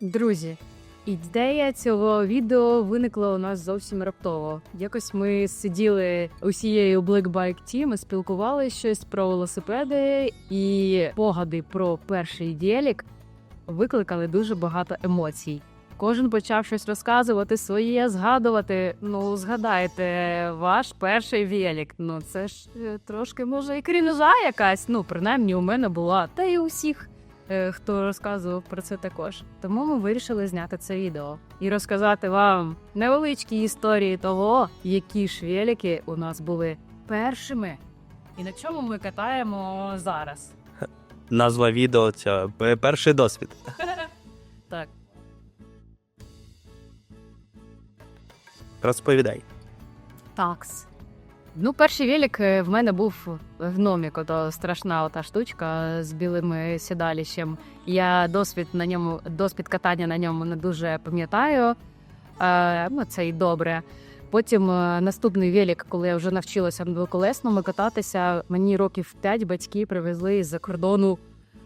Друзі, ідея цього відео виникла у нас зовсім раптово. Якось ми сиділи усією Black Bike Team, і спілкувалися щось про велосипеди, і погади про перший ділік викликали дуже багато емоцій. Кожен почав щось розказувати своє, згадувати. Ну, згадайте, ваш перший велик. Ну це ж е, трошки може і крінжа якась. Ну, принаймні, у мене була, та й у всіх хто розказував про це також. Тому ми вирішили зняти це відео і розказати вам невеличкі історії того, які ж велики у нас були першими, і на чому ми катаємо зараз. Назва відео ця «Пе- перший досвід. Так, Розповідай. такс. Ну, перший велик е, в мене був в номік, ото страшна ота штучка з білим сідаліщем. Я досвід на ньому, досвід катання на ньому не дуже пам'ятаю. Е, ну, це і добре. Потім е, наступний велик, коли я вже навчилася на двоколесному кататися, мені років 5 батьки привезли з-за кордону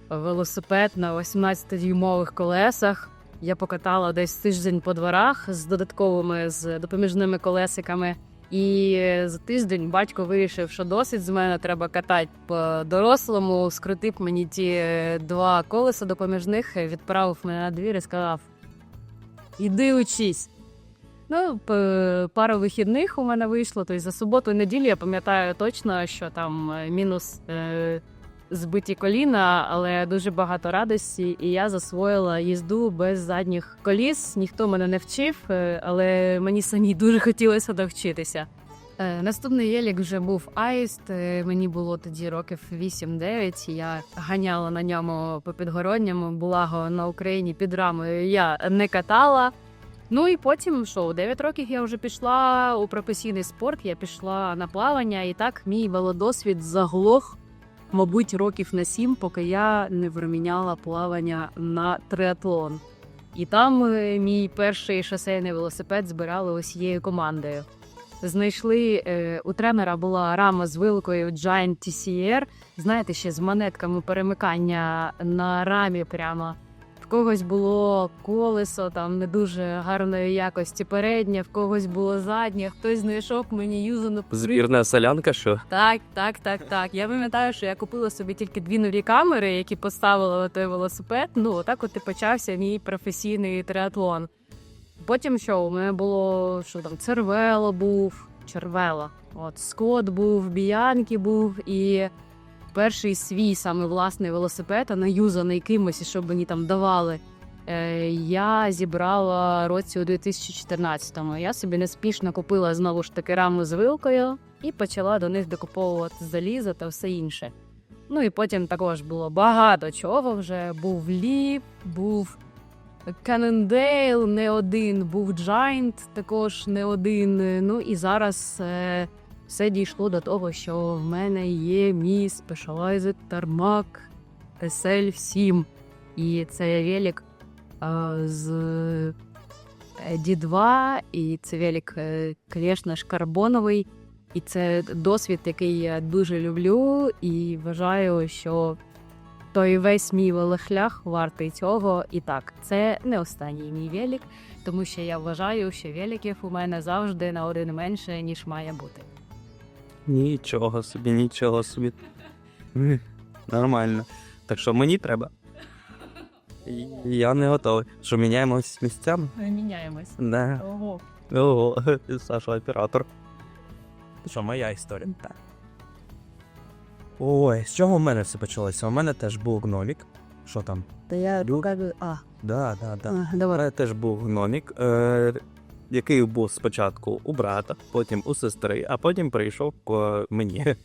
велосипед на 18-дюймових колесах. Я покатала десь тиждень по дворах з додатковими з допоміжними колесиками. І за тиждень батько вирішив, що досить з мене треба катати по дорослому, скрутив мені ті е, два колеса допоміжних, відправив мене на двір і сказав: Іди учись. Ну, пару вихідних у мене вийшло. Тобто за суботу і неділю я пам'ятаю точно, що там е, мінус е, збиті коліна, але дуже багато радості, і я засвоїла їзду без задніх коліс. Ніхто мене не вчив, е, але мені самій дуже хотілося довчитися. Е, Наступний єлік вже був аїст. е, Мені було тоді років 8-9. Я ганяла на ньому по підгородньому. Благо на Україні під рамою я не катала. Ну і потім, що у 9 років я вже пішла у професійний спорт, я пішла на плавання, і так мій велодосвід заглох, мабуть, років на сім, поки я не проміняла плавання на триатлон. І там е, мій перший шосейний велосипед збирали усією командою. Знайшли е, у тренера була рама з вилкою Giant TCR, знаєте, ще з монетками перемикання на рамі прямо. Когось було колесо там не дуже гарної якості переднє, в когось було заднє, хтось знайшов мені юзану Збірна солянка, що? так, так, так, так. Я пам'ятаю, що я купила собі тільки дві нові камери, які поставила на той велосипед. Ну, отак от і почався мій професійний триатлон. Потім що, у мене було що там, Цервело був, Червело. От Скот був, Біянки був і перший свій саме власний велосипед, а не кимось, щоб мені там давали. Е, я зібрала році у 2014-му. Я собі неспішно купила знову ж таки раму з вилкою і почала до них докуповувати залізо та все інше. Ну і потім також було багато чого вже. Був ліп, був Cannondale не один, був Giant також не один. Ну і зараз е, все дійшло до того, що в мене є мій Specialized Tarmac SL7. І це велик е, з е, D2, і це велик, е, звісно ж, карбоновий. І це досвід, який я дуже люблю, і вважаю, що той весь мій велошлях вартий цього. І так, це не останній мій велик, тому що я вважаю, що великів у мене завжди на один менше, ніж має бути. Нічого собі, нічого собі. Нормально. Так що мені треба. Я не готовий. Що міняємось місцями? Міняємось. Да. Ого. Ого, Саша оператор. Що, моя історія? Так. Ой, з чого в мене все почалося? У мене теж був гномік. Що там? Та я Люк? кажу, а, Да, да, да. а У мене теж був гномік, е, який був спочатку у брата, потім у сестри, а потім прийшов по мені.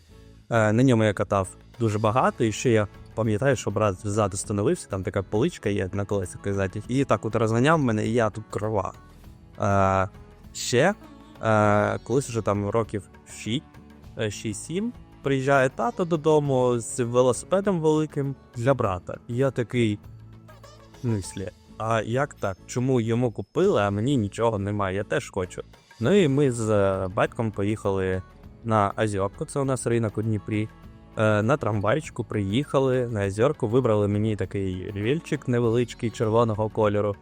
Е, на ньому я катав дуже багато, і ще я пам'ятаю, що брат ззаду становився, там така поличка є на колесах ззаді, і так от розганяв мене, і я тут крова. Е, ще е, колись вже там років 6, 6-7 приїжджає тато додому з велосипедом великим для брата. І я такий. в смислі, а як так? Чому йому купили, а мені нічого немає? Я теж хочу. Ну і ми з е, батьком поїхали на Озерку, це у нас ринок у Дніпрі. Е, На трамвайчику приїхали на озерку, вибрали мені такий рівельчик невеличкий червоного кольору.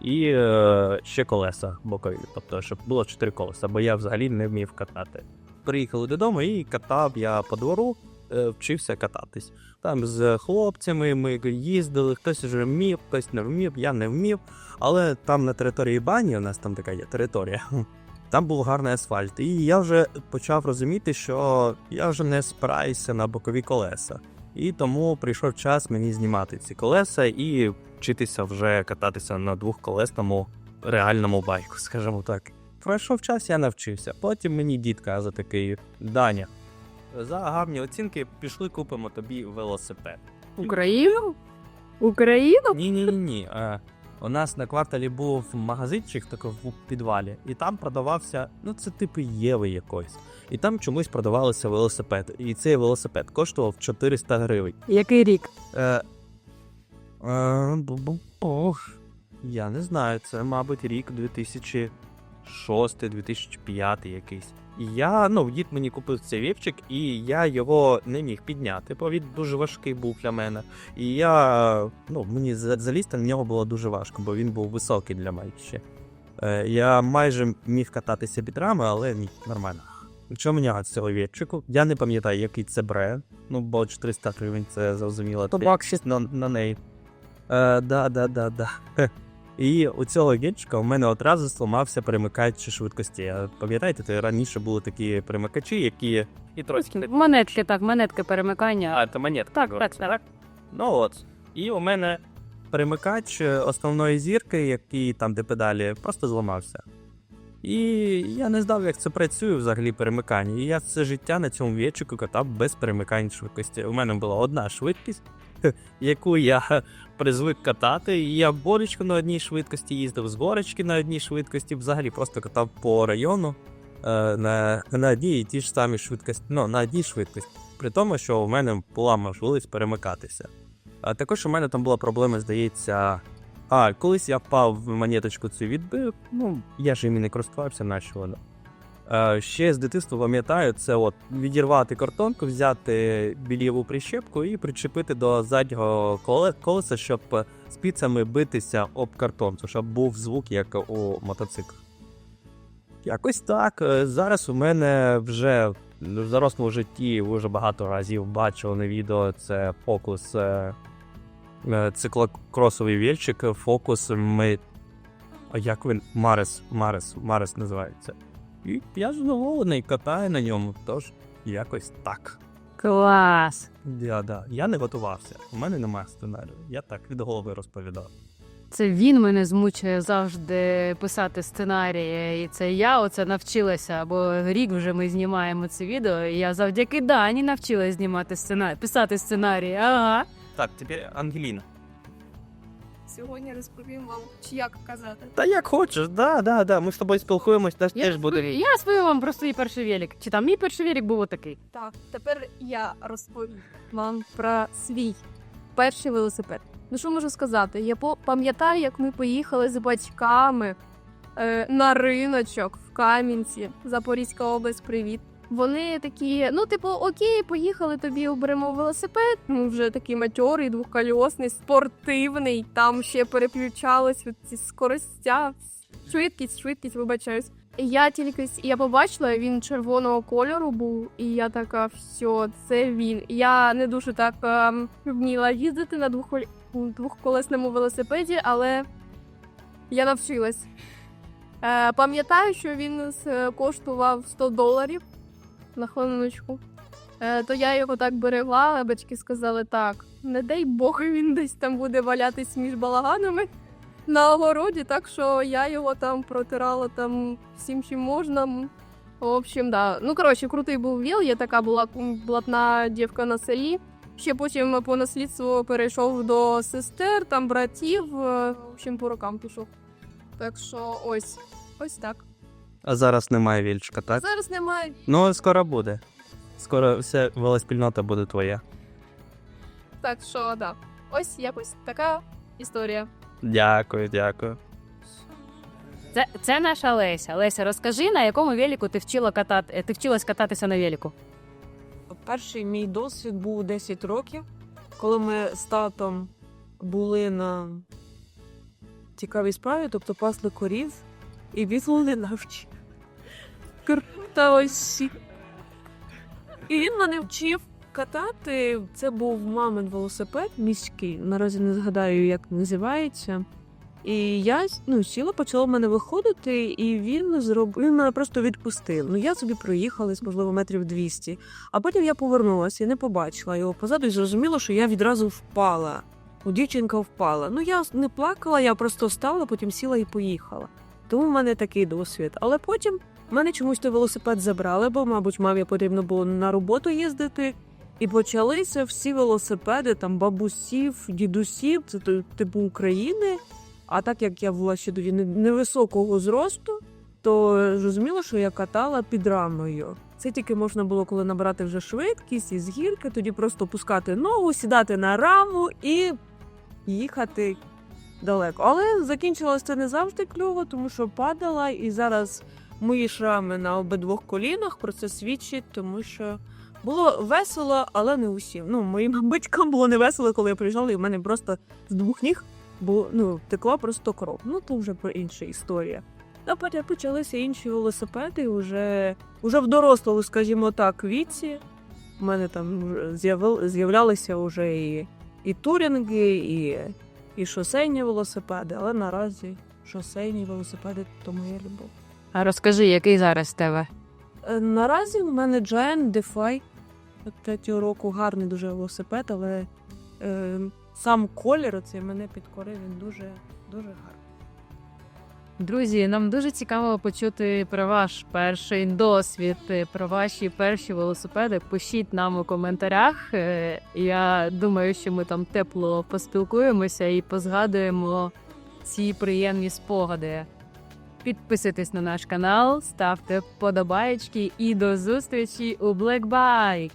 і е, ще колеса бокові. Тобто, щоб було чотири колеса, бо я взагалі не вмів катати. Приїхали додому і катав я по двору, вчився кататись. Там з хлопцями ми їздили, хтось вже вмів, хтось не вмів, я не вмів. Але там на території бані, у нас там така є територія. Там був гарний асфальт, і я вже почав розуміти, що я вже не спираюся на бокові колеса. І тому прийшов час мені знімати ці колеса і вчитися вже кататися на двохколесному реальному байку, скажімо так. Пройшов час, я навчився. Потім мені дід каже такий: Даня, за гарні оцінки пішли купимо тобі велосипед. Україну? Україну? Ні, ні, ні, ні. У нас на кварталі був магазинчик такий в підвалі, і там продавався, ну це типу Єви якоїсь. І там чомусь продавалися велосипеди. І цей велосипед коштував 400 гривень. Який рік? Е, е, бу-бу-бу. Я не знаю, це, мабуть, рік 2006-2005 якийсь. І я, ну, дід мені купив цей вівчик, і я його не міг підняти, бо він дуже важкий був для мене. І я, ну, мені залізти на нього було дуже важко, бо він був високий для мене ще. Е, я майже міг кататися бідрами, але ні, нормально. Якщо міняти з цього вівчику, я не пам'ятаю, який це бренд. Ну, бо 400 гривень це зрозуміло. То баксів. на, на неї. Е, да, да, да, да. І у цього гідчика у мене одразу зламався перемикач швидкості. Пам'ятаєте, то раніше були такі перемикачі, які. І трошки. Монетки, так, монетки перемикання. А, це монетка. Так, так, так. Ну от. І у мене перемикач е, основної зірки, який там, де педалі, просто зламався. І я не знав, як це працює взагалі перемикання. І я все життя на цьому вічику катав без перемикань швидкості. У мене була одна швидкість, яку я призвик катати. І я борочку на одній швидкості їздив, з горочки на одній швидкості, взагалі просто катав по району е, на, на одній і ті ж самі швидкості. Ну, на одній швидкості. При тому, що у мене була можливість перемикатися. А також у мене там була проблема, здається. А, колись я впав в монеточку цю відбив. Ну, я ж іми не користувався, нащо воно. Е, ще з дитинства пам'ятаю, це от відірвати картонку, взяти біліву прищепку і причепити до заднього колеса, щоб спицями битися об картонку, щоб був звук, як у мотоциклах. Якось так. Е, Зараз у мене вже в зарослому житті вже багато разів бачили на відео. Це фокус е, циклокросовий вільчик, фокус ми. Як він? Марес, Марес, Марес називається. І я задоволений, катаю на ньому, тож якось так. Клас. Я, да. я не готувався. У мене немає сценарію. Я так від голови розповідав. Це він мене змучує завжди писати сценарії. І це я оце навчилася, бо рік вже ми знімаємо це відео. І я завдяки Дані навчилась знімати сценарій, писати сценарії. Ага. Так, тепер Ангеліна. Сьогодні розповім вам, чи як казати. Та як хочеш, да, да, да. Ми з тобою спілкуємось, теж Я, теж буде. я розповім вам про свій перший велик. Чи там мій перший велик був отакий. Так, тепер я розповім вам про свій перший велосипед. Ну що можу сказати? Я по- пам'ятаю, як ми поїхали з батьками е, на риночок в Кам'янці, Запорізька область, привіт. Вони такі, ну, типу, окей, поїхали, тобі оберемо велосипед. Ну, вже такий матьорий, двохкольосний, спортивний. Там ще переключались ці скоростя, швидкість, швидкість, вибачаюсь. Я тільки я побачила, він червоного кольору був, і я така, все, це він. Я не дуже так ем, вміла їздити на двохколь- двохколесному велосипеді, але я навчилась. Е, пам'ятаю, що він коштував 100 доларів на хвилиночку. Е, то я його так берегла, а батьки сказали так: не дай Бог, він десь там буде валятись між балаганами на огороді, так що я його там протирала там всім, чим можна. В общем, да. Ну, коротше, крутий був віл, я така була блатна дівка на селі. Ще потім по наслідству перейшов до сестер, там братів. е, В общем, по рокам пішов. Так що ось, ось так. А зараз немає вільчика, так? Зараз немає. Ну, скоро буде. Скоро вся велоспільнота буде твоя. Так що, да. Ось якось така історія. Дякую, дякую. Це, це наша Леся. Леся, розкажи, на якому велику ти вчила катати, ти вчилась кататися на велику? Перший мій досвід був 10 років, коли ми з татом були на цікавій справі, тобто пасли корів, він мене навчив. Круто. І він мене вчив катати. Це був мамин велосипед міський. Наразі не згадаю, як називається. І я ну, сіла, почала в мене виходити, і він зробив мене просто відпустив. Ну я собі проїхалась, можливо, метрів 200. А потім я повернулася і не побачила його позаду, і зрозуміла, що я відразу впала. Ну, дівчинка впала. Ну я не плакала, я просто встала, потім сіла і поїхала. Тому в мене такий досвід. Але потім в мене чомусь той велосипед забрали, бо, мабуть, мамі потрібно було на роботу їздити. І почалися всі велосипеди, там бабусів, дідусів, це типу України. А так як я була ще тоді невисокого зросту, то зрозуміло, що я катала під рамою. Це тільки можна було, коли набрати вже швидкість із гірки, тоді просто пускати ногу, сідати на раму і їхати далеко. Але закінчилось це не завжди кльово, тому що падала, і зараз мої шрами на обидвох колінах про це свідчить, тому що було весело, але не усім. Ну, моїм батькам було не весело, коли я приїжджала, і в мене просто з двох ніг бо ну, текла просто кров. Ну, то вже про інша історія. А потім почалися інші велосипеди вже, вже в дорослому, скажімо так, віці. У мене там з'являлися вже і, і турінги, і, і шосейні велосипеди, але наразі шосейні велосипеди то моя любов. А розкажи, який зараз в тебе? Е, Наразі в мене Giant Defy третього року гарний дуже велосипед, але е, сам колір цей мене підкорив, він дуже, дуже гарний. Друзі, нам дуже цікаво почути про ваш перший досвід, е, про ваші перші велосипеди. Пишіть нам у коментарях. Е, Я думаю, що ми там тепло поспілкуємося і позгадуємо ці приємні спогади. Підписуйтесь на наш канал, ставте вподобаєчки і до зустрічі у Black Bike!